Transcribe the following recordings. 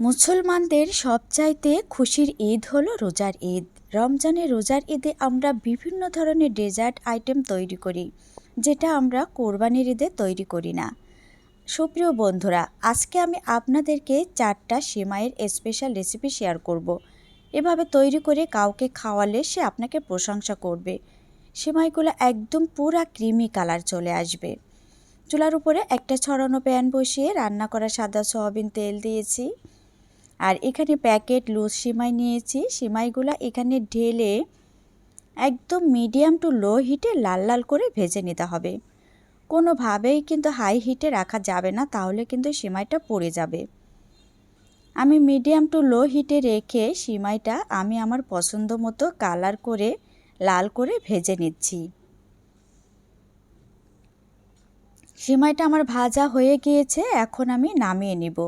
মুসলমানদের সবচাইতে খুশির ঈদ হলো রোজার ঈদ। রমজানে রোজার ঈদে আমরা বিভিন্ন ধরনের ডেজার্ট আইটেম তৈরি করি, যেটা আমরা কোরবানির ঈদে তৈরি করি না। সুপ্রিয় বন্ধুরা, আজকে আমি আপনাদেরকে চারটা সেমাইয়ের স্পেশাল রেসিপি শেয়ার করব। এভাবে তৈরি করে কাউকে খাওয়ালে সে আপনাকে প্রশংসা করবে। সেমাইগুলো একদম পুরা ক্রিমি কালার চলে আসবে। চুলার উপরে একটা ছড়ানো প্যান বসিয়ে রান্না করা সাদা সয়াবিন তেল দিয়েছি। আর এখানে প্যাকেট লুজ সিমাই নিয়েছি। সিমাইগুলো এখানে ঢেলে একদম মিডিয়াম টু লো হিটে লাল লাল করে ভেজে নিতে হবে। কোনোভাবেই কিন্তু হাই হিটে রাখা যাবে না, তাহলে কিন্তু সিমাইটা পড়ে যাবে। আমি মিডিয়াম টু লো হিটে রেখে সিমাইটা আমি আমার পছন্দ মতো কালার করে, লাল করে ভেজে নিচ্ছি। সিমাইটা আমার ভাজা হয়ে গিয়েছে, এখন আমি নামিয়ে নিব।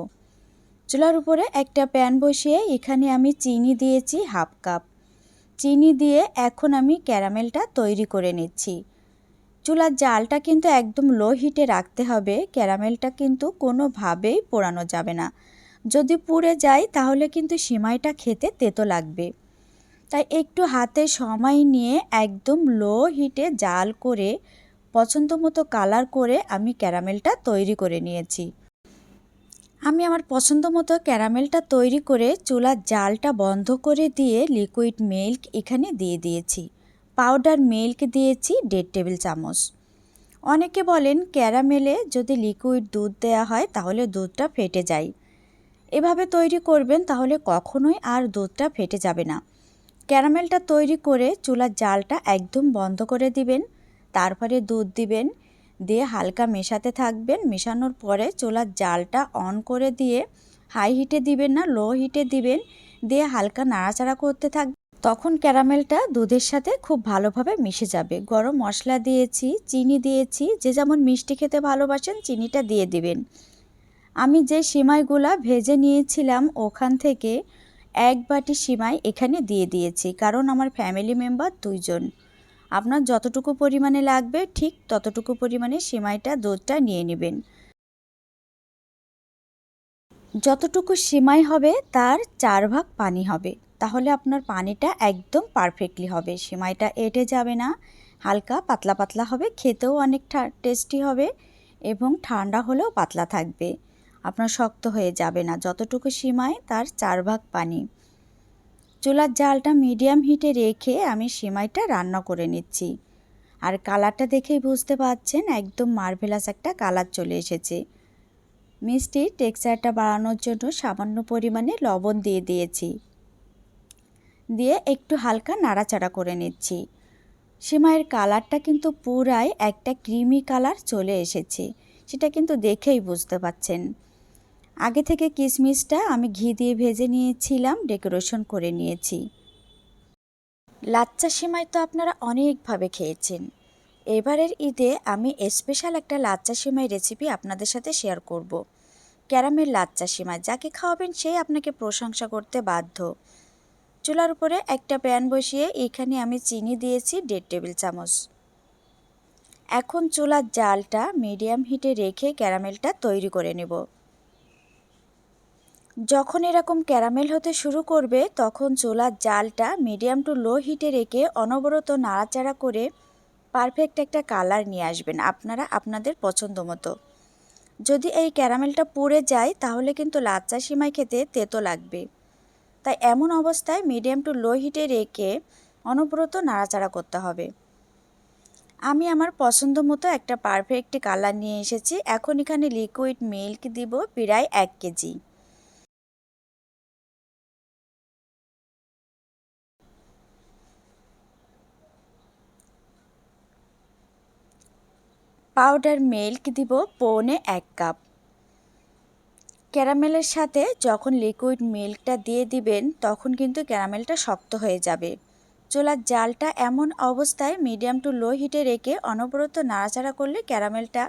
চুলার উপরে একটা প্যান বসিয়ে এখানে আমি চিনি দিয়েছি হাফ কাপ। চিনি দিয়ে এখন আমি ক্যারামেলটা তৈরি করে নিচ্ছি। চুলার জালটা কিন্তু একদম লো হিটে রাখতে হবে, ক্যারামেলটা কিন্তু কোনোভাবেই পোড়ানো যাবে না। যদি পুড়ে যায় তাহলে কিন্তু সিমাইটা খেতে তেতো লাগবে। তাই একটু হাতে সময় নিয়ে একদম লো হিটে জাল করে পছন্দ মতো কালার করে আমি ক্যারামেলটা তৈরি করে নিয়েছি। আমি আমার পছন্দ মতো ক্যারামেলটা তৈরি করে চুলার জালটা বন্ধ করে দিয়ে লিকুইড মিল্ক এখানে দিয়ে দিয়েছি। পাউডার মিল্ক দিয়েছি দেড় টেবিল চামচ। অনেকে বলেন ক্যারামেলে যদি লিকুইড দুধ দেওয়া হয় তাহলে দুধটা ফেটে যায়। এভাবে তৈরি করবেন তাহলে কখনোই আর দুধটা ফেটে যাবে না। ক্যারামেলটা তৈরি করে চুলার জালটা একদম বন্ধ করে দিবেন, তারপরে দুধ দিবেন দিয়ে হালকা মেশাতে থাকবেন। মেশানোর পরে চোলার জালটা অন করে দিয়ে হাই হিটে দিবেন না লো হিটে দিবেন। দিয়ে হালকা নাড়াচাড়া করতে থাকবেন তখন ক্যারামেলটা দুধের সাথে খুব ভালোভাবে মিশে যাবে। গরম মশলা দিয়েছি, চিনি দিয়েছি, যে যেমন মিষ্টি খেতে ভালোবাসেন চিনিটা দিয়ে দিবেন। আমি যে সিমাইগুলা ভেজে নিয়েছিলাম ওখান থেকে এক বাটি সিমাই এখানে দিয়ে দিয়েছি, কারণ আমার ফ্যামিলি মেম্বার দুইজন। আপনার যতটুকু পরিমাণে লাগবে, ঠিক ততটুকু পরিমাণে সিমাইটা, দুধটা নিয়ে নেবেন। যতটুকু সিমাই হবে, তার চার ভাগ পানি হবে। তাহলে আপনার পানিটা একদম পারফেক্টলি হবে। সিমাইটা এঁটে যাবে না, হালকা পাতলা পাতলা হবে, খেতেও অনেক টেস্টি হবে এবং ঠান্ডা হলেও পাতলা থাকবে। আপনার শক্ত হয়ে যাবে না। যতটুকু সিমাই, তার চার ভাগ পানি। চুলার জালটা মিডিয়াম হিটে রেখে আমি সিমাইটা রান্না করে নিচ্ছি। আর কালারটা দেখেই বুঝতে পারছেন একদম মার্ভেলাস একটা কালার চলে এসেছে। মিষ্টির টেক্সচারটা বাড়ানোর জন্য সামান্য পরিমাণে লবণ দিয়ে দিয়েছি। দিয়ে একটু হালকা নাড়াচাড়া করে নিচ্ছি। সিমাইয়ের কালারটা কিন্তু পুরাই একটা ক্রিমি কালার চলে এসেছে। সেটা কিন্তু দেখেই বুঝতে পাচ্ছেন। আগে থেকে কিশমিশটা আমি ঘি দিয়ে ভেজে নিয়েছিলাম, ডেকোরেশন করে নিয়েছি। লাচ্চা সিমাই তো আপনারা অনেকভাবে খেয়েছেন। এবারের ঈদে আমি স্পেশাল একটা লাচ্চা সিমাই রেসিপি আপনাদের সাথে শেয়ার করব। ক্যারামের লাচ্চা সিমাই, যাকে খাওয়াবেন সেই আপনাকে প্রশংসা করতে বাধ্য। চুলার উপরে একটা প্যান বসিয়ে এখানে আমি চিনি দিয়েছি দেড় টেবিল চামচ। এখন চুলার জালটা মিডিয়াম হিটে রেখে ক্যারামেলটা তৈরি করে নেব। যখন এরকম ক্যারামেল হতে শুরু করবে, তখন চুলার জালটা মিডিয়াম টু লো হিটে রেখে অনবরত নাড়াচাড়া করে পারফেক্ট একটা কালার নিয়ে আসবেন আপনারা আপনাদের পছন্দ মতো। যদি এই ক্যারামেলটা পুড়ে যায়, তাহলে কিন্তু লাচ্চা সিমাই খেতে তেতো লাগবে। তাই এমন অবস্থায় মিডিয়াম টু লো হিটে রেখে অনবরত নাড়াচাড়া করতে হবে। আমি আমার পছন্দ মতো একটা পারফেক্ট কালার নিয়ে এসেছি। এখন এখানে লিকুইড মিল্ক দিব, প্রায় এক কেজি। পাউডার মিল্ক দিব পৌনে এক কাপ। ক্যারামেলের সাথে যখন লিকুইড মিল্কটা দিয়ে দিবেন, তখন কিন্তু ক্যারামেলটা শক্ত হয়ে যাবে। চোলার জালটা এমন অবস্থায় মিডিয়াম টু লো হিটে রেখে অনবরত নাড়াচাড়া করলে ক্যারামেলটা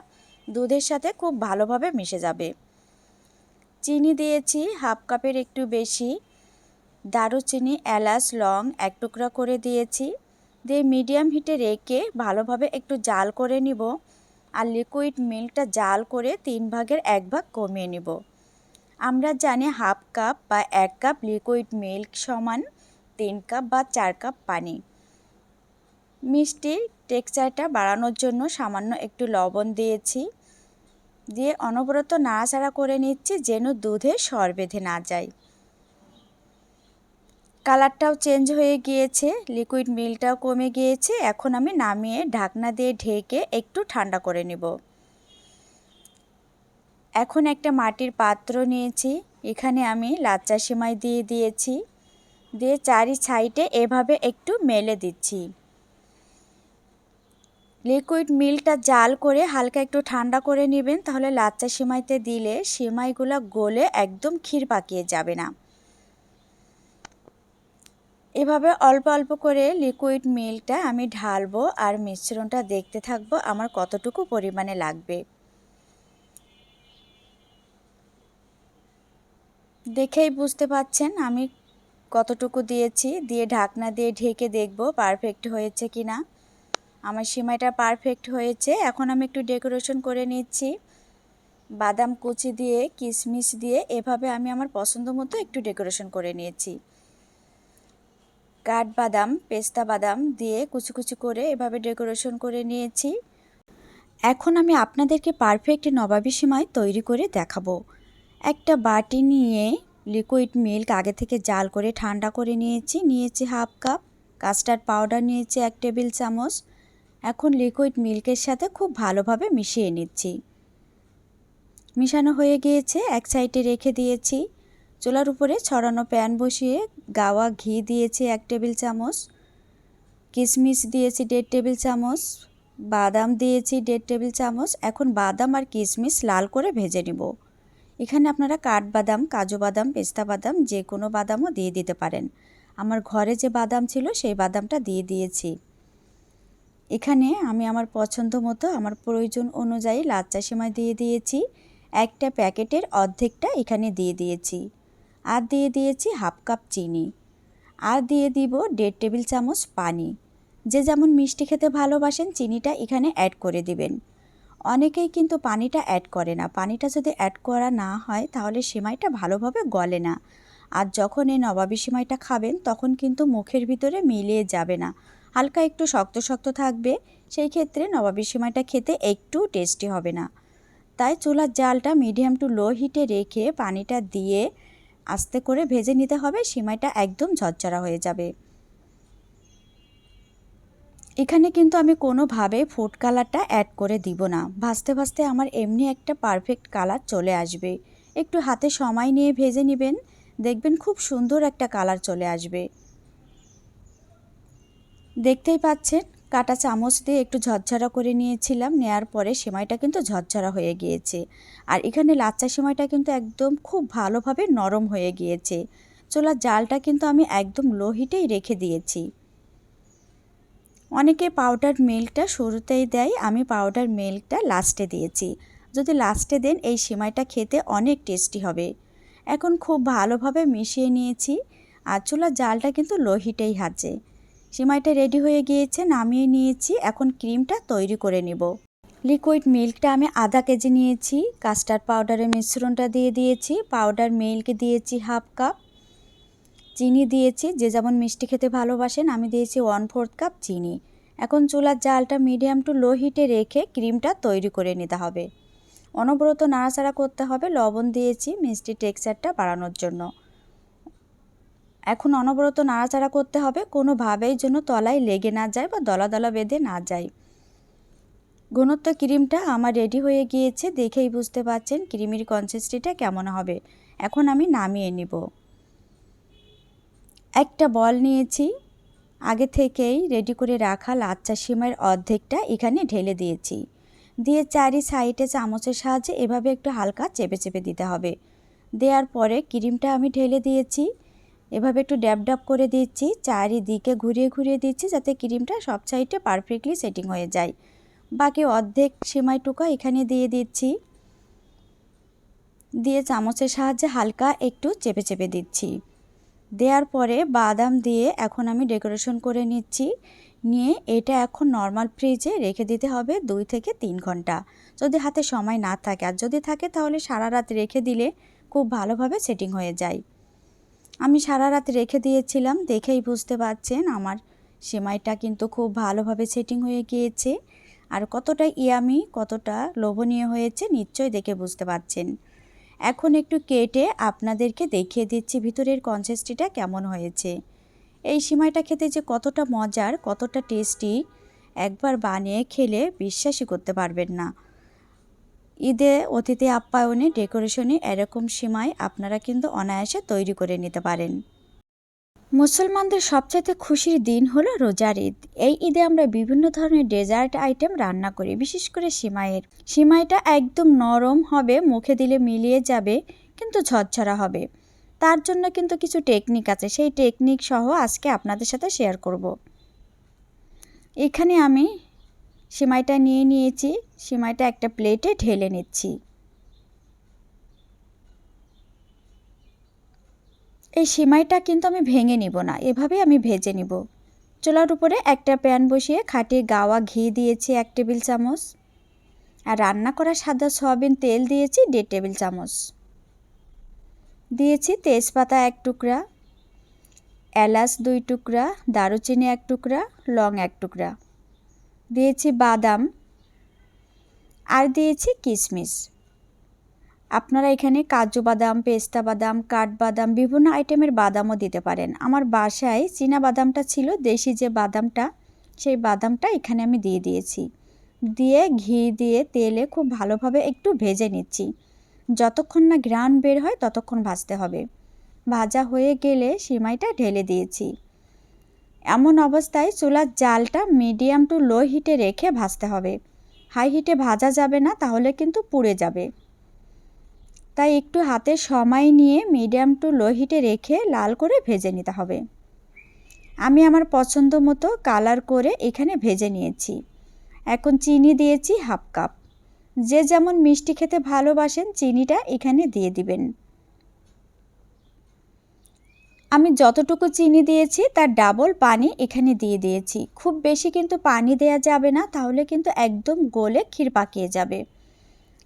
দুধের সাথে খুব ভালোভাবে মিশে যাবে। চিনি দিয়েছি হাফ কাপের একটু বেশি। দারুচিনি, এলাচ, লং এক টুকরা করে দিয়েছি। দিয়ে মিডিয়াম হিটে রেখে ভালোভাবে একটু জাল করে নিব। আর লিকুইড মিল্কটা জাল করে তিন ভাগের এক ভাগ কমিয়ে নিব। আমরা জানি হাফ কাপ বা এক কাপ লিকুইড মিল্ক সমান তিন কাপ বা চার কাপ পানি। মিষ্টির টেক্সচারটা বাড়ানোর জন্য সামান্য একটু লবণ দিয়েছি। দিয়ে অনবরত নাড়াচাড়া করে নিচ্ছি যেন দুধে সর বেঁধে না যায়। কালারটাও চেঞ্জ হয়ে গিয়েছে লিকুইড মিলটাও কমে গিয়েছে। এখন আমি নামিয়ে ঢাকনা দিয়ে ঢেকে একটু ঠান্ডা করে নেব। এখন একটা মাটির পাত্র নিয়েছি, এখানে আমি লাচ্চা সেমাই দিয়ে দিয়েছি। দিয়ে চারি সাইডে এভাবে একটু মেলে দিচ্ছি। লিকুইড মিল্কটা জাল করে হালকা একটু ঠান্ডা করে নেবেন, তাহলে লাচ্চা সেমাইতে দিলে সেমাইগুলো গলে একদম ক্ষীর পাকিয়ে যাবে না। এভাবে অল্প অল্প করে লিকুইড মিল্কটা আমি ঢালবো আর মিশ্রণটা দেখতে থাকব আমার কতটুকু পরিমাণে লাগবে। দেখেই বুঝতে পাচ্ছেন আমি কতটুকু দিয়েছি, দিয়ে ঢাকনা দিয়ে ঢেকে দেখব পারফেক্ট হয়েছে কি না আমার সিমাইটা পারফেক্ট হয়েছে, এখন আমি একটু ডেকোরেশন করে নিচ্ছি। বাদাম কুচি দিয়ে, কিশমিশ দিয়ে, এভাবে আমি আমার পছন্দ মতো একটু ডেকোরেশন করে নিয়েছি। কাঠবাদাম পেস্তা বাদাম দিয়ে কুচি কুচি করে এভাবে ডেকোরেশন করে নিয়েছি। এখন আমি আপনাদেরকে পারফেক্ট নবাবি সিমাই তৈরি করে দেখাবো। একটা বাটি নিয়ে লিকুইড মিল্ক আগে থেকে জাল করে ঠান্ডা করে নিয়েছি। নিয়েছি হাফ কাপ, কাস্টার্ড পাউডার নিয়েছি এক টেবিল চামচ। এখন লিকুইড মিল্কের সাথে খুব ভালোভাবে মিশিয়ে নিচ্ছি। মিশানো হয়ে গিয়েছে, এক সাইডে রেখে দিয়েছি। চুলার উপরে ছড়ানো প্যান বসিয়ে গাওয়া ঘি দিয়েছি এক টেবিল চামচ, কিশমিশ দিয়েছি দেড় টেবিল চামচ, বাদাম দিয়েছি দেড় টেবিল চামচ। এখন বাদাম আর কিশমিশ লাল করে ভেজে নিব। এখানে আপনারা কাঠবাদাম কাজু বাদাম, পেস্তা বাদাম যে কোনো বাদামও দিয়ে দিতে পারেন। আমার ঘরে যে বাদাম ছিল সেই বাদামটা দিয়ে দিয়েছি। এখানে আমি আমার পছন্দ মতো আমার প্রয়োজন অনুযায়ী লাচ্চা সেমাই দিয়ে দিয়েছি। একটা প্যাকেটের অর্ধেকটা এখানে দিয়ে দিয়েছি। আর দিয়ে দিয়েছি হাফ কাপ চিনি। আর দিয়ে দিব দেড় টেবিল চামচ পানি। যে যেমন মিষ্টি খেতে ভালোবাসেন, চিনিটা এখানে অ্যাড করে দিবেন। অনেকেই কিন্তু পানিটা অ্যাড করে না। পানিটা যদি অ্যাড করা না হয়, তাহলে সেমাইটা ভালোভাবে গলে না। আর যখন এই নবাবি সেমাইটা খাবেন, তখন কিন্তু মুখের ভিতরে মিলিয়ে যাবে না। হালকা একটু শক্ত শক্ত থাকবে, সেই ক্ষেত্রে নবাবি সেমাইটা খেতে একটু টেস্টি হবে না। তাই চুলার জালটা মিডিয়াম টু লো হিটে রেখে পানিটা দিয়ে আস্তে করে ভেজে নিতে হবে, সিমাইটা একদম ঝরঝরা হয়ে যাবে। এখানে কিন্তু আমি কোনোভাবে ফুড কালারটা অ্যাড করে দিব না। ভাজতে ভাজতে আমার এমনি একটা পারফেক্ট কালার চলে আসবে। একটু হাতে সময় নিয়ে ভেজে নেবেন, দেখবেন খুব সুন্দর একটা কালার চলে আসবে। দেখতেই পাচ্ছেন? কাটা চামচ দিয়ে একটু ঝরঝরা করে নিয়েছিলাম, নেয়ার পরে সেমাইটা কিন্তু ঝরঝরা হয়ে গিয়েছে। আর এখানে লাচ্চা সেমাইটা কিন্তু একদম খুব ভালোভাবে নরম হয়ে গিয়েছে। চোলার জালটা কিন্তু আমি একদম লো হিটেই রেখে দিয়েছি। অনেকে পাউডার মিল্কটা শুরুতেই দেয়, আমি পাউডার মিল্কটা লাস্টে দিয়েছি। যদি লাস্টে দেন, এই সেমাইটা খেতে অনেক টেস্টি হবে। এখন খুব ভালোভাবে মিশিয়ে নিয়েছি, আর চুলার জালটা কিন্তু লো হিটেই হাজে সিমাইটা রেডি হয়ে গিয়েছে, নামিয়ে নিয়েছি। এখন ক্রিমটা তৈরি করে নেব। লিকুইড মিল্কটা আমি আধা কেজি নিয়েছি। কাস্টার্ড পাউডারের মিশ্রণটা দিয়ে দিয়েছি। পাউডার মিল্ক দিয়েছি হাফ কাপ। চিনি দিয়েছি, যে যেমন মিষ্টি খেতে ভালোবাসেন, আমি দিয়েছি ওয়ান ফোর্থ কাপ চিনি। এখন চুলার জালটা মিডিয়াম টু লো হিটে রেখে ক্রিমটা তৈরি করে নিতে হবে। অনবরত নাড়াচাড়া করতে হবে। লবণ দিয়েছি মিষ্টি টেক্সচারটা বাড়ানোর জন্য। এখন অনবরত নাড়াচাড়া করতে হবে, কোনোভাবেই যেন তলায় লেগে না যায় বা দলা দলা বেঁধে না যায়। ঘনত্ব ক্রিমটা আমার রেডি হয়ে গিয়েছে, দেখেই বুঝতে পারছেন ক্রিমের কনসিস্টিটা কেমন হবে। এখন আমি নামিয়ে নিব। একটা বল নিয়েছি, আগে থেকেই রেডি করে রাখা লাচ্চা সিমের অর্ধেকটা এখানে ঢেলে দিয়েছি। দিয়ে চারি সাইডে চামচের সাহায্যে এভাবে একটু হালকা চেপে চেপে দিতে হবে। দেওয়ার পরে ক্রিমটা আমি ঢেলে দিয়েছি এভাবে একটু ড্যাব ড্যাব করে দিচ্ছি, চারিদিকে ঘুরিয়ে ঘুরিয়ে দিচ্ছি যাতে ক্রিমটা সব সাইডে পারফেক্টলি সেটিং হয়ে যায়। বাকি অর্ধেক সেমাইটুকা এখানে দিয়ে দিচ্ছি। দিয়ে চামচের সাহায্যে হালকা একটু চেপে চেপে দিচ্ছি। দেওয়ার পরে বাদাম দিয়ে এখন আমি ডেকোরেশন করে নিচ্ছি। নিয়ে এটা এখন নর্মাল ফ্রিজে রেখে দিতে হবে দুই থেকে তিন ঘণ্টা। যদি হাতে সময় না থাকে, আর যদি থাকে তাহলে সারা রাত রেখে দিলে খুব ভালোভাবে সেটিং হয়ে যায়। আমি সারা রাত রেখে দিয়েছিলাম, দেখেই বুঝতে পারছেন আমার সেমাইটা কিন্তু খুব ভালোভাবে সেটিং হয়ে গিয়েছে। আর কতটা ইয়ামি, কতটা লোভনীয় হয়েছে নিশ্চয়ই দেখে বুঝতে পারছেন। এখন একটু কেটে আপনাদেরকে দেখিয়ে দিচ্ছি ভিতরের কনসেস্টিটা কেমন হয়েছে। এই সিমাইটা খেতে যে কতটা মজার, কতটা টেস্টি একবার বানিয়ে খেলে বিশ্বাসই করতে পারবেন না। ঈদে অতিথি আপ্যায়নে ডেকোরেশনে এরকম সিমাই আপনারা কিন্তু অনায়াসে তৈরি করে নিতে পারেন। মুসলমানদের সবচেয়ে খুশির দিন হলো রোজার ঈদ। এই ঈদে আমরা বিভিন্ন ধরনের ডেজার্ট আইটেম রান্না করি, বিশেষ করে সিমাইয়ের। সিমাইটা একদম নরম হবে, মুখে দিলে মিলিয়ে যাবে, কিন্তু ঝরঝরা হবে। তার জন্য কিন্তু কিছু টেকনিক আছে, সেই টেকনিক সহ আজকে আপনাদের সাথে শেয়ার করব। এখানে আমি সিমাইটা নিয়ে নিয়েছি, সিমাইটা একটা প্লেটে ঢেলে নিচ্ছি। এই সিমাইটা কিন্তু আমি ভেঙে নিব না এভাবে আমি ভেজে নিব। চুলার উপরে একটা প্যান বসিয়ে খাটিয়ে গাওয়া ঘি দিয়েছি এক টেবিল চামচ। আর রান্না করা সাদা সয়াবিন তেল দিয়েছি দেড় টেবিল চামচ। দিয়েছি তেজপাতা এক টুকরা, এলাচ দুই টুকরা, দারুচিনি এক টুকরা, লং এক টুকরা। দিয়েছি বাদাম আর দিয়েছি কিশমিশ আপনারা এখানে কাজু বাদাম, পেস্তা বাদাম কাঠবাদাম বিভিন্ন আইটেমের বাদামও দিতে পারেন। আমার বাসায় চীনা বাদামটা ছিল, দেশি যে বাদামটা, সেই বাদামটা এখানে আমি দিয়ে দিয়েছি। দিয়ে ঘি দিয়ে তেলে খুব ভালোভাবে একটু ভেজে নিচ্ছি। যতক্ষণ না গ্রান বের হয়, ততক্ষণ ভাজতে হবে। ভাজা হয়ে গেলে সিমাইটা ঢেলে দিয়েছি। এমন অবস্থায় চুলার জালটা মিডিয়াম টু লো হিটে রেখে ভাজতে হবে। হাই হিটে ভাজা যাবে না, তাহলে কিন্তু পুড়ে যাবে। তাই একটু হাতে সময় নিয়ে মিডিয়াম টু লো হিটে রেখে লাল করে ভেজে নিতে হবে। আমি আমার পছন্দ মতো কালার করে এখানে ভেজে নিয়েছি। এখন চিনি দিয়েছি হাফ কাপ। যে যেমন মিষ্টি খেতে ভালোবাসেন, চিনিটা এখানে দিয়ে দিবেন। আমি যতটুকু চিনি দিয়েছি, তার ডাবল পানি এখানে দিয়ে দিয়েছি। খুব বেশি কিন্তু পানি দেয়া যাবে না, তাহলে কিন্তু একদম গলে ক্ষীর পাকিয়ে যাবে।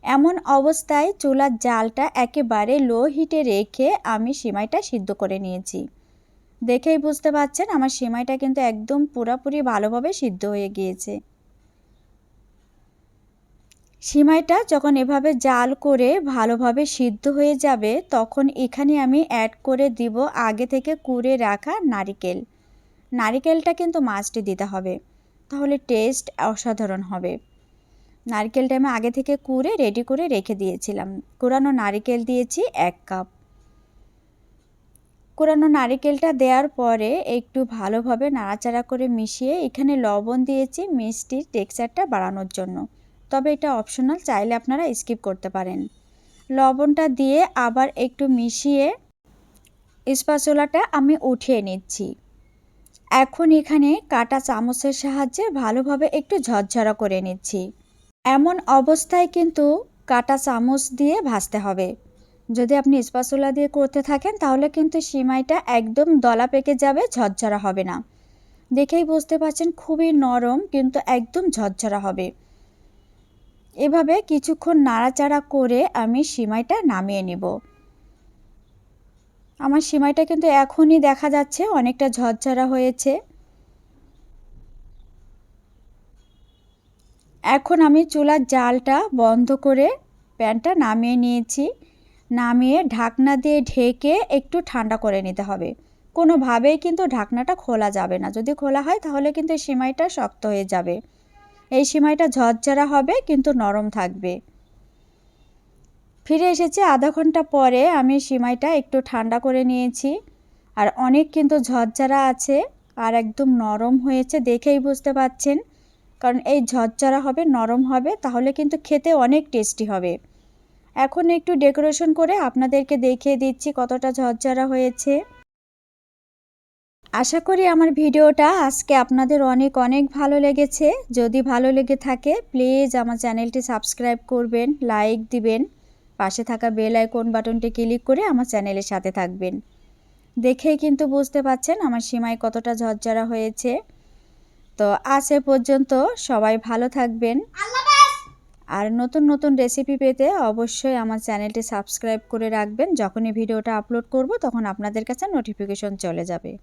এমন অবস্থায় চুলার জালটা একেবারে লো হিটে রেখে আমি সিমাইটা সিদ্ধ করে নিয়েছি। দেখেই বুঝতে পারছেন, আমার সিমাইটা কিন্তু একদম পুরোপুরি ভালোভাবে সিদ্ধ হয়ে গিয়েছে। সিমাইটা যখন এভাবে জাল করে ভালোভাবে সিদ্ধ হয়ে যাবে, তখন এখানে আমি অ্যাড করে দিব আগে থেকে কুড়ে রাখা নারিকেল। নারিকেলটা কিন্তু মাছটি দিতে হবে, তাহলে টেস্ট অসাধারণ হবে। নারকেলটা আমি আগে থেকে কুড়ে রেডি করে রেখে দিয়েছিলাম। কুড়ানো নারিকেল দিয়েছি এক কাপ কুড়ানো নারিকেলটা দেওয়ার পরে একটু ভালোভাবে নাড়াচাড়া করে মিশিয়ে এখানে লবণ দিয়েছি মিষ্টির টেক্সচারটা বাড়ানোর জন্য। তবে এটা অপশনাল চাইলে আপনারা স্কিপ করতে পারেন। লবণটা দিয়ে আবার একটু মিশিয়ে স্পাচুলাটা আমি উঠিয়ে নিচ্ছি। এখন এখানে কাটা চামচের সাহায্যে ভালোভাবে একটু ঝরঝরা করে নিচ্ছি। এমন অবস্থায় কিন্তু কাটা চামচ দিয়ে ভাজতে হবে। যদি আপনি স্পাচুলা দিয়ে করতে থাকেন, তাহলে কিন্তু সিমাইটা একদম দলা পেকে যাবে, ঝরঝরা হবে না। দেখেই বুঝতে পারছেন, খুবই নরম, কিন্তু একদম ঝরঝরা হবে। এভাবে কিছুক্ষণ নাড়াচাড়া করে আমি সিমাইটা নামিয়ে নেব। আমার সিমাইটা কিন্তু এখনই দেখা যাচ্ছে, অনেকটা ঝরঝরা হয়েছে। এখন আমি চুলার জালটা বন্ধ করে প্যানটা নামিয়ে নিয়েছি। নামিয়ে ঢাকনা দিয়ে ঢেকে একটু ঠান্ডা করে নিতে হবে। কোনোভাবেই কিন্তু ঢাকনাটা খোলা যাবে না। যদি খোলা হয় তাহলে কিন্তু সিমাইটা শক্ত হয়ে যাবে। এই সিমাইটা ঝরঝরা হবে, কিন্তু নরম থাকবে। ফিরে এসেছি আধা ঘণ্টা পরে, আমি সিমাইটা একটু ঠান্ডা করে নিয়েছি। আর অনেক কিন্তু ঝরঝরা আছে, আর একদম নরম হয়েছে দেখেই বুঝতে পাচ্ছেন। কারণ এই ঝরঝরা হবে, নরম হবে, তাহলে কিন্তু খেতে অনেক টেস্টি হবে। এখন একটু ডেকোরেশন করে আপনাদেরকে দেখিয়ে দিচ্ছি কতটা ঝরঝরা হয়েছে। আশা করি আমার ভিডিওটা আজকে আপনাদের অনেক অনেক ভালো লেগেছে। যদি ভালো লেগে থাকে প্লিজ আমার চ্যানেলটি সাবস্ক্রাইব করবেন লাইক দিবেন। পাশে থাকা বেল আইকন বাটনটি ক্লিক করে আমার চ্যানেলের সাথে থাকবেন। দেখেই কিন্তু বুঝতে পাচ্ছেন আমার সীমায় কতটা ঝরঝরা হয়েছে। তো আজ এ পর্যন্ত সবাই ভালো থাকবেন। আর নতুন নতুন রেসিপি পেতে অবশ্যই আমার চ্যানেলটি সাবস্ক্রাইব করে রাখবেন। যখনই ভিডিওটা আপলোড করব তখন আপনাদের কাছে নোটিফিকেশন চলে যাবে।